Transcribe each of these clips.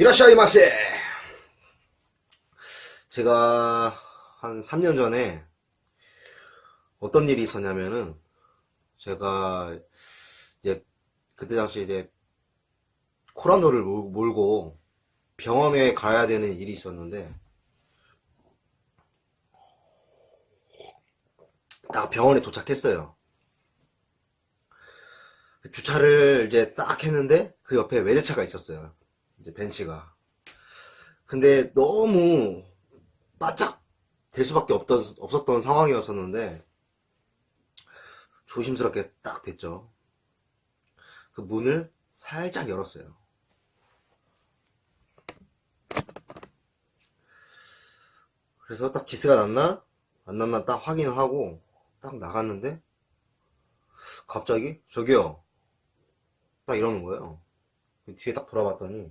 이라샤이마세! 제가 한 3년 전에 어떤 일이 있었냐면은 제가 이제 그때 당시 이제 코란도를 몰- 몰고 병원에 가야 되는 일이 있었는데 딱 병원에 도착했어요. 주차를 이제 딱 했는데 그 옆에 외제차가 있었어요. 벤츠가. 근데 너무 바짝 될 수밖에 없던, 없었던 상황이었었는데 조심스럽게 딱 됐죠. 그 문을 살짝 열었어요. 그래서 딱 기스가 났나? 안 났나 딱 확인을 하고 딱 나갔는데 갑자기 저기요 딱 이러는 거예요. 뒤에 딱 돌아봤더니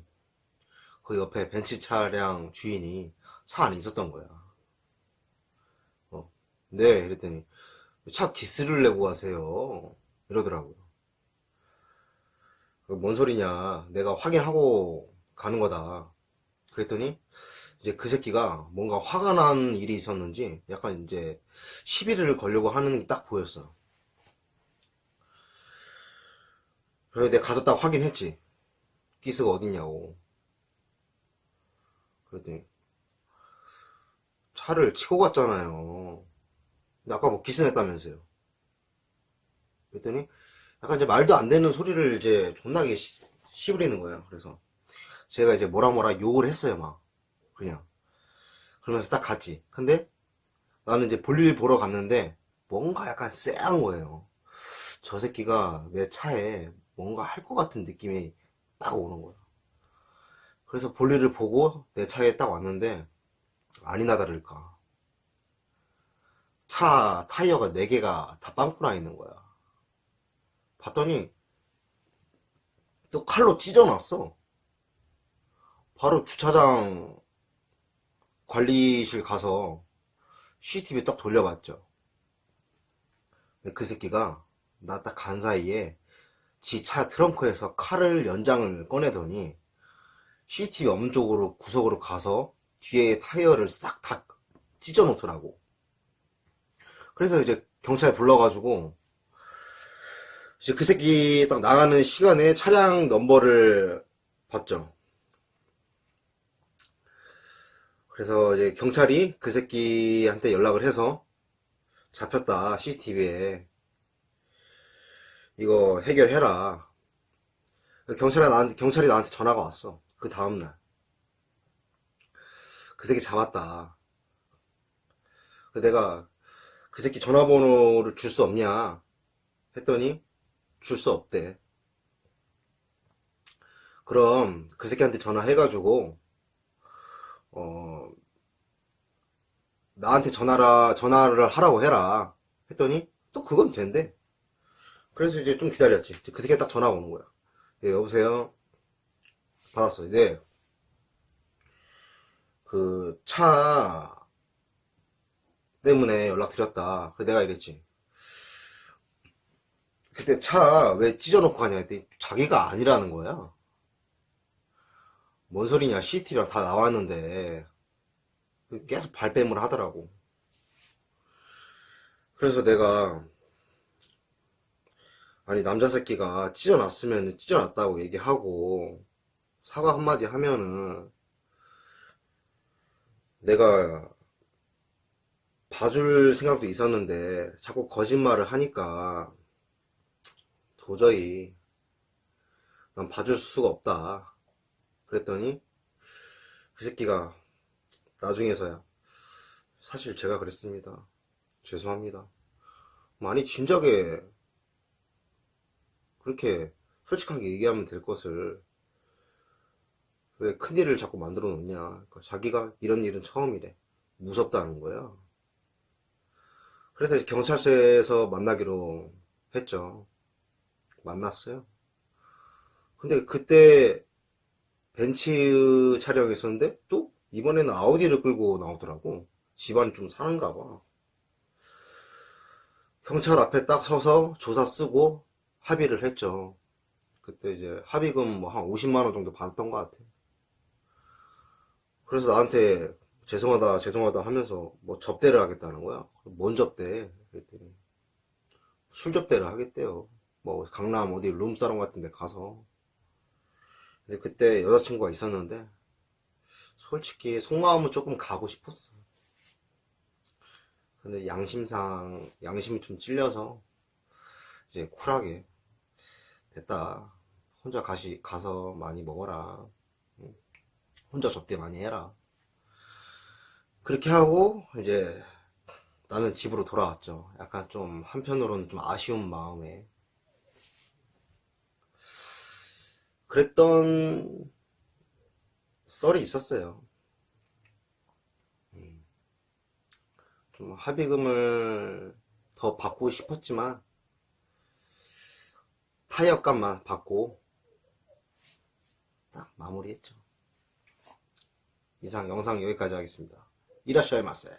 그 옆에 벤츠 차량 주인이 차 안에 있었던 거야. 어, 네, 이랬더니 차 기스를 내고 가세요. 이러더라고요. 그뭔 소리냐? 내가 확인하고 가는 거다. 그랬더니 이제 그 새끼가 뭔가 화가 난 일이 있었는지 약간 이제 시비를 걸려고 하는 게 딱 보였어. 그래서 내가 딱 확인했지. 기스가 어딨냐고. 그랬더니 차를 치고 갔잖아요. 근데 아까 뭐 기스 냈다면서요. 그랬더니 약간 이제 말도 안 되는 소리를 이제 존나게 시, 씨부리는 거예요. 그래서 제가 이제 뭐라 뭐라 욕을 했어요, 막. 그냥. 그러면서 딱 갔지. 근데 나는 이제 볼일 보러 갔는데 뭔가 약간 쎄한 거예요. 저 새끼가 내 차에 뭔가 할 것 같은 느낌이 딱 오는 거야. 그래서 볼일을 보고 내 차에 딱 왔는데 아니나 다를까. 차 타이어가 4개가 다 빵꾸 나 있는 거야. 봤더니 또 칼로 찢어놨어. 바로 주차장 관리실 가서 CCTV 딱 돌려봤죠. 근데 그 새끼가 나 딱 간 사이에 지 차 트렁크에서 칼을 연장을 꺼내더니 CCTV 엄쪽으로 구석으로 가서 뒤에 타이어를 싹 다 찢어 놓더라고. 그래서 이제 경찰 불러가지고 이제 그 새끼 딱 나가는 시간에 차량 넘버를 봤죠. 그래서 이제 경찰이 그 새끼한테 연락을 해서 잡혔다 CCTV에 이거 해결해라. 경찰이 나한테 경찰이 나한테 전화가 왔어. 그 다음날 그 새끼 잡았다. 내가 그 새끼 전화번호를 줄 수 없냐 했더니 줄 수 없대. 그럼 그 새끼한테 전화해가지고 어 나한테 전화라 전화를 하라고 해라 했더니 또 그건 된대. 그래서 이제 좀 기다렸지. 그 새끼 딱 전화가 오는 거야. 예, 여보세요. 받았어. 네. 그차 때문에 연락드렸다. 그래 내가 이랬지. 그때 차 왜 찢어놓고 가냐 했더니 자기가 아니라는 거야. 뭔 소리냐, CCTV랑 다 나왔는데. 계속 발뺌을 하더라고. 그래서 내가, 아니, 남자 새끼가 찢어놨으면 찢어놨다고 얘기하고, 사과 한마디 하면은, 내가 봐줄 생각도 있었는데, 자꾸 거짓말을 하니까, 도저히, 난 봐줄 수가 없다. 그랬더니 그 새끼가 나중에서야 사실 제가 그랬습니다. 죄송합니다. 아니 진작에 그렇게 솔직하게 얘기하면 될 것을 왜 큰일을 자꾸 만들어 놓냐. 그러니까 자기가 이런 일은 처음이래. 무섭다는 거야. 그래서 경찰서에서 만나기로 했죠. 만났어요. 근데 그때 벤츠 차량이 있었는데 또 이번에는 아우디를 끌고 나오더라고. 집안이 좀 사는가 봐. 경찰 앞에 딱 서서 조사 쓰고 합의를 했죠. 그때 이제 합의금 뭐 한 50만 원 정도 받았던 것 같아. 그래서 나한테 죄송하다 죄송하다 하면서 뭐 접대를 하겠다는 거야. 뭔 접대? 그랬더니 술 접대를 하겠대요. 뭐 강남 어디 룸사롱 같은 데 가서. 근데 그때 여자친구가 있었는데 솔직히 속마음은 조금 가고 싶었어. 근데 양심상 양심이 좀 찔려서 이제 쿨하게 됐다. 혼자 가시 가서 많이 먹어라. 응. 혼자 접대 많이 해라. 그렇게 하고 이제 나는 집으로 돌아왔죠. 약간 좀 한편으로는 좀 아쉬운 마음에 그랬던 썰이 있었어요. 음. 좀 합의금을 더 받고 싶었지만 타이어값만 받고 딱 마무리했죠. 이상 영상 여기까지 하겠습니다. 이라시아이 마세.